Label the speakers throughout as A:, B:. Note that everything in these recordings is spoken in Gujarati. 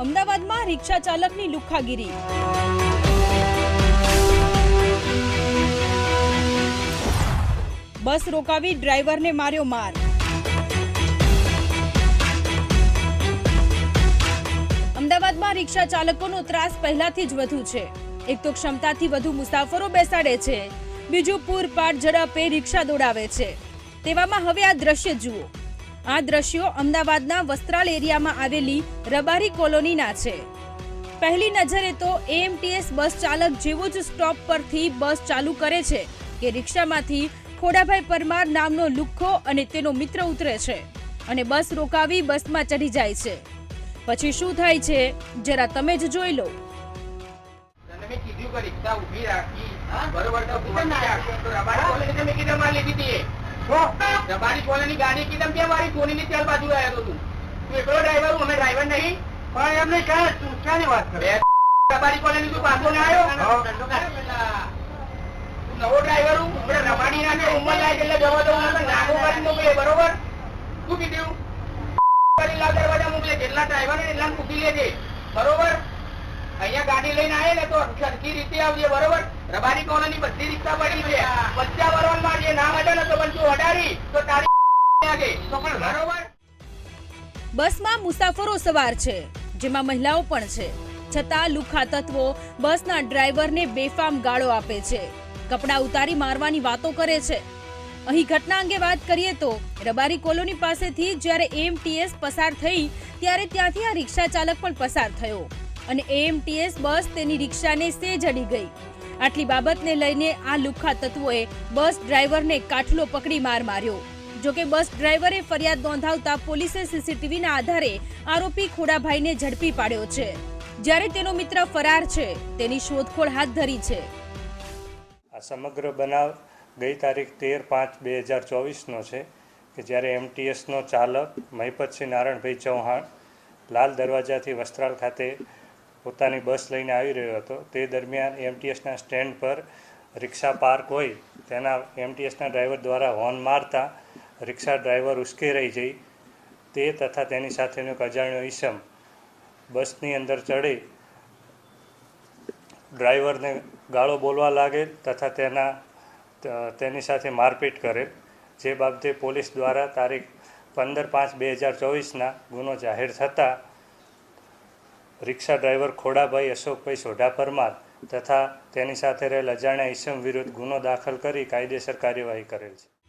A: અમદાવાદમાં રિક્ષા ચાલકની લુખ્ખાગીરી. બસ રોકાવી ડ્રાઈવરને માર્યો માર. અમદાવાદમાં રિક્ષા ચાલકોનો ત્રાસ પહેલાથી જ વધુ છે. એક તો ક્ષમતાથી વધુ મુસાફરો બેસાડે છે. બીજું પૂરપાટ ઝડપે રિક્ષા દોડાવે છે. તેવામાં હવે આ દ્રશ્ય જુઓ. આ દ્રશ્યો અમદાવાદના વસ્ત્રાલ એરિયામાં આવેલી રબારી કોલોનીના છે. પહેલી નજરે તો એએમટીએસ બસ ચાલક જેવો જ સ્ટોપ પરથી બસ ચાલુ કરે છે કે રિક્ષામાંથી ખોડાભાઈ પરમાર નામનો લુખ્ખો અને તેનો મિત્ર ઉતરે છે અને બસ રોકાવી બસમાં ચઢી જાય છે. પછી શું થાય છે? જરા તમે જ જોઈ લો.
B: તને મેં કીધું કે રિક્ષા ઊભી રાખી બરોબર તો ઊભી કોલેની મેં માર લીધી હતી ગાડી કીધું કે મારી કોની ચાર બાજુ આવ્યો તું તું. એકલો ડ્રાઈવર હું અમે ડ્રાઈવર નહીં. પણ એમને ક્યાં ક્યાંની વાત કરે? રબારી કોલેની તું પાછો ના આવ્યો? નવો ડ્રાઈવર હું હમણાં રમાડી નાખે ઉંમર લાયક એટલે જવા દઉં નાગો કરી મોકલે બરોબર? શું કીધું? કરી લાવ દરવાજા મોકલે જેટલા ડ્રાઈવર એટલા મૂકી લેજે. બરોબર? અહીંયા ગાડી લઈને આવે ને તો સરખી રીતે આવજે બરોબર? રબારી કોલોની બધી રિક્ષા પડી છે. બચ્ચા વરવાનમાં જે નામ હતા ને તો પણ તું અડાડી તો તારી
A: બસમાં મુસાફરો સવાર છે, જેમાં મહિલાઓ પણ છે. છતાં લુખા તત્વો બસના ડ્રાઈવરને બેફામ ગાળો આપે છે. કપડાં ઉતારી મારવાની વાતો કરે છે. અહીં ઘટના અંગે વાત કરીએ તો રબારી કોલોની પાસેથી જ્યારે એમટીએસ પસાર થઈ, ત્યારે ત્યાંથી આ રિક્ષા ચાલક પણ પસાર થયો અને એમટીએસ બસ તેની રિક્ષાને સેજ અડી ગઈ. આટલી બાબતને લઈને આ લુખ્ખા તત્વોએ બસ ડ્રાઈવરને કાઠલો પકડી માર માર્યો. જોકે બસ ડ્રાઈવરે ફરિયાદ નોંધાવતા પોલીસે સીસીટીવીના આધારે આરોપી ખોડાભાઈને ઝડપી પાડ્યો છે. જ્યારે તેનો મિત્ર ફરાર છે, તેની શોધખોળ હાથ ધરી છે.
C: આ સમગ્ર બનાવ ગઈ તારીખ તેર પાંચ બે હજાર ચોવીસનો છે કે જ્યારે એમટીએસનો ચાલક મહિપતસિંહ નારાયણભાઈ ચૌહાણ લાલ દરવાજાથી વસ્ત્રાલ ખાતે પોતાની બસ લઈને આવી રહ્યો હતો. તે દરમિયાન એમટીએસના સ્ટેન્ડ પર રિક્ષા પાર્ક હોય તેના એમટીએસના ડ્રાઈવર દ્વારા હોર્ન મારતા રિક્ષા ડ્રાઈવર ઉશ્કેરાઈ જઈ. તે તથા તેની સાથેનો એક અજાણ્યો ઈસમ બસની અંદર ચડી. ડ્રાઈવરને ગાળો બોલવા લાગે તથા તેના તેની સાથે મારપીટ કરે. જે બાબતે પોલીસ દ્વારા તારીખ પંદર પાંચ બે હજાર ચોવીસના ગુનો જાહેર થતાં રિક્ષા ડ્રાઈવર ખોડાભાઈ અશોકભાઈ સોઢા પરમાર તથા તેની સાથે રહેલ અજાણ્યા ઈસમ વિરુદ્ધ ગુનો દાખલ કરી કાયદેસર કાર્યવાહી કરેલ છે.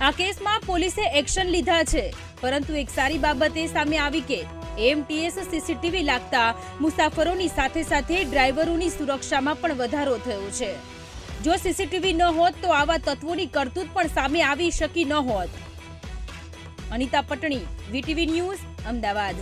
A: આ કેસમાં પોલીસે એક્શન લીધા છે. પરંતુ એક સારી બાબત એ સામે આવી કે એમટીએસ સીસીટીવી લાગતા મુસાફરોની સાથે સાથે ડ્રાઈવરોની સુરક્ષામાં પણ વધારો થયો છે. જો સીસીટીવી ન હોત તો આવા તત્વોની કરતૂત પણ સામે આવી શકી ન હોત. Anita Patni, VTV news, Ahmedabad.